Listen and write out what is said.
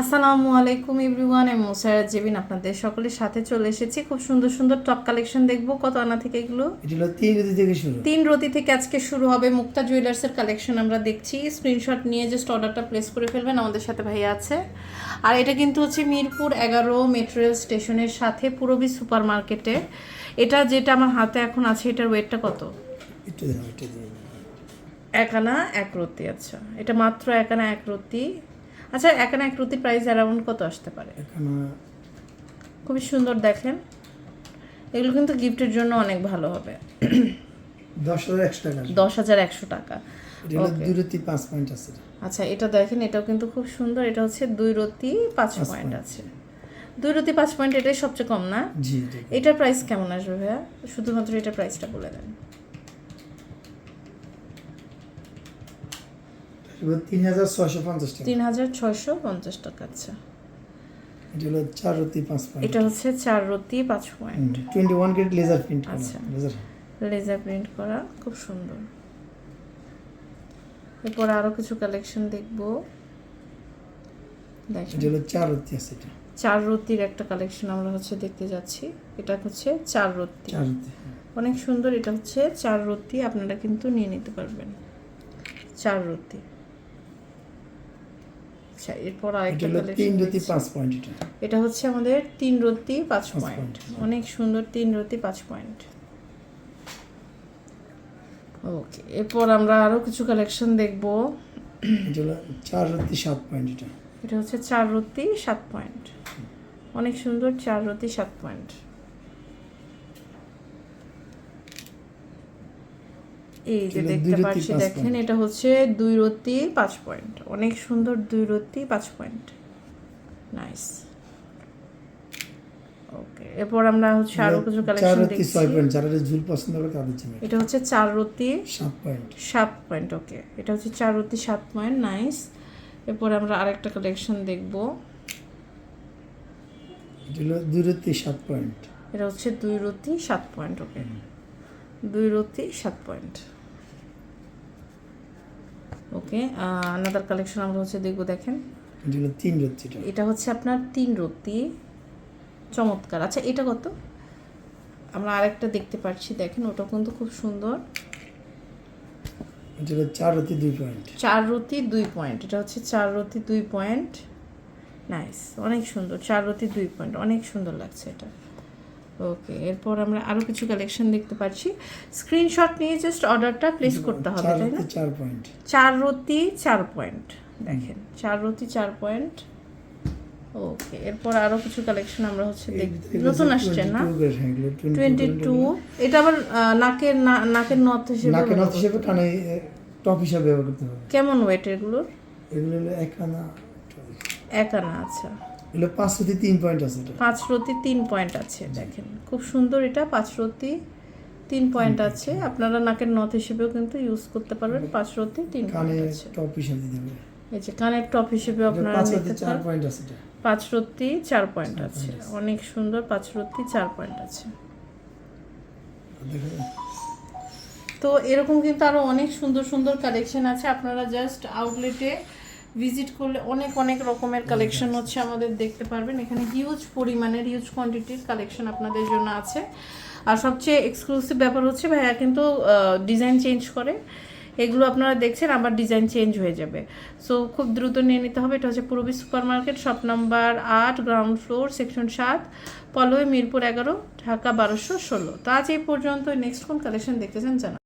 আসসালামু আলাইকুম এভরিওয়ান আমি মোসারাত জেবিন আপনাদের সকলের সাথে চলে এসেছি। খুব সুন্দর সুন্দর টপ কালেকশন দেখব। কত আনা থেকে এগুলো? তিন ঋতু থেকে শুরু। তিন রতি থেকে আজকে শুরু হবে মুক্তা জুয়েলার্সের কালেকশন আমরা দেখছি। স্ক্রিনশট নিয়ে জাস্ট অর্ডারটা প্লেস করে ফেলবেন আমাদের সাথে ভাইয়া আছে। আর এটা কিন্তু হচ্ছে মিরপুর এগারো মেট্রো রেল স্টেশনের সাথে পুরবি সুপার মার্কেটে এটা যেটা আমার হাতে এখন আছে এটার ওয়েটটা কত? এক আনা এক রতি আচ্ছা। এটা মাত্র এক আনা এক রতি। আচ্ছা এখানে এক রতি প্রাইস অ্যারাউন্ড কত আসতে পারে? এখানে খুবই সুন্দর দেখেন। এগুলো কিন্তু গিফটের জন্য অনেক ভালো হবে। দশ হাজার একশো টাকা দশ হাজার একশো টাকা। এটা দুই রতি পাঁচ পয়েন্ট আছে। আচ্ছা এটা দেখেন এটাও কিন্তু খুব সুন্দর। এটা হচ্ছে দুই রতি পাঁচ পয়েন্ট আছে। দুই রতি পাঁচ পয়েন্ট এটাই সবচেয়ে কম না? জি এটা এটার প্রাইস কেমন আসবে ভাইয়া? শুধুমাত্র এটার প্রাইসটা বলে দেন। হলো তিন হাজার ছয়শো পঞ্চাশ টাকা। তিন হাজার ছয়শো পঞ্চাশ টাকা আচ্ছা। এটা হলো চার রতি পাঁচ পয়েন্ট এটা হচ্ছে চার রতি পাঁচ point twenty one laser print আচ্ছা। লেজার লেজার প্রিন্ট করা খুব সুন্দর। এরপর কিছু কালেকশন দেখব। দেখেন। এটা হলো চার রতি আছে এটা। চার রতির একটা কালেকশন আমরা হচ্ছে দেখতে যাচ্ছি। এটা হচ্ছে চার রতি। চার রতি অনেক সুন্দর এটা হচ্ছে চার রতি আপনারা কিন্তু নিয়ে নিতে পারবেন। চার রতি। আচ্ছা এরপর আরেকটা তিন রতি পাঁচ পয়েন্ট এটা। এটা হচ্ছে আমাদের তিন রতি পাঁচ পয়েন্ট। অনেক সুন্দর তিন রতি পাঁচ পয়েন্ট। ওকে এরপর আমরা আরও কিছু কালেকশন দেখব। চার রতি সাত পয়েন্ট এটা। এটা হচ্ছে চার রতি সাত পয়েন্ট। অনেক সুন্দর চার রতি সাত পয়েন্ট। এই যে দেখতে পাচ্ছি দেখেন এটা হচ্ছে দুই রতি পাঁচ পয়েন্ট অনেক সুন্দর দুই রতি পাঁচ পয়েন্ট নাইস ওকে এরপর আমরা হচ্ছে আরও কিছু চার কালেকশন রতি দেখছি। পয়েন্ট যারা ঝুল পছন্দ করে তাদের জন্য এটা। হচ্ছে চার রতি সাত পয়েন্ট সাত পয়েন্ট ওকে এটা হচ্ছে চার রতি সাত পয়েন্ট নাইস এরপর আমরা আরেকটা কালেকশন দেখব। এটা হলো দুই রতি সাত পয়েন্ট এটা হচ্ছে দুই রতি সাত পয়েন্ট ওকে দুই রতি সাত পয়েন্ট ওকে আনাদার কালেকশন আমরা হচ্ছে দেখব দেখেন। তিন রতি এটা। হচ্ছে আপনার তিন রতি চমৎকার। আচ্ছা এটা কত? আমরা আরেকটা দেখতে পাচ্ছি দেখেন ওটা কিন্তু খুব সুন্দর। চার রতি দুই পয়েন্ট। চার রতি দুই পয়েন্ট। এটা হচ্ছে চার রতি দুই পয়েন্ট। নাইস অনেক সুন্দর। চার রতি দুই পয়েন্ট। অনেক সুন্দর লাগছে এটা। ওকে এরপর আমরা আরও কিছু কালেকশন দেখতে পাচ্ছি। স্ক্রিনশট নিয়ে জাস্ট অর্ডারটা প্লেস করতে হবে তাই না? চার পয়েন্ট চার রতি চার পয়েন্ট দেখেন। চার রতি চার পয়েন্ট ওকে এরপর আরও কিছু কালেকশন আমরা হচ্ছে দেখ নতুন আসছে না? টোয়েন্টি টু এটা আবার নাকের নাকের নথ হিসেবে নাকে নথ হিসেবে কানে টপ হিসাবে ব্যবহার করতে হবে। কেমন ওয়েট এগুলোর? এগুলো হলো এক আনা এক আনা আচ্ছা। এগুলো পাঁচ রতি তিন পয়েন্ট আছে পাঁচ রতি তিন পয়েন্ট আছে দেখেন। খুব সুন্দর এটা পাঁচ রতি তিন পয়েন্ট আছে। আপনারা নাকের নথ হিসেবেও কিন্তু ইউজ করতে পারবেন পাঁচ রতি তিন কানে পয়েন্ট আছে। টপ হিসাবে দিতে এই যে কানের টপ হিসেবে আপনারা নিতে চার পয়েন্ট আছে পাঁচ রতি চার পয়েন্ট আছে। অনেক সুন্দর পাঁচ রতি চার পয়েন্ট আছে। তো এরকম কিন্তু আরও অনেক সুন্দর সুন্দর কালেকশন আছে। আপনারা জাস্ট আউটলেটে ভিজিট করলে অনেক অনেক রকমের কালেকশন হচ্ছে আমাদের দেখতে পারবেন। এখানে হিউজ পরিমাণের হিউজ কোয়ান্টিটির কালেকশন আপনাদের জন্য আছে। আর সবচেয়ে এক্সক্লুসিভ ব্যাপার হচ্ছে ভাইয়া কিন্তু ডিজাইন চেঞ্জ করে। এগুলো আপনারা দেখছেন আবার ডিজাইন চেঞ্জ হয়ে যাবে। সো খুব দ্রুত নিয়ে নিতে হবে। এটা হচ্ছে Purbi super market shop number আট গ্রাউন্ড ফ্লোর সেকশন সাত পলয় মিরপুর এগারো ঢাকা বারোশো ষোলো। তো আজ এই পর্যন্ত নেক্সট কোন কালেকশন দেখতে চান জানা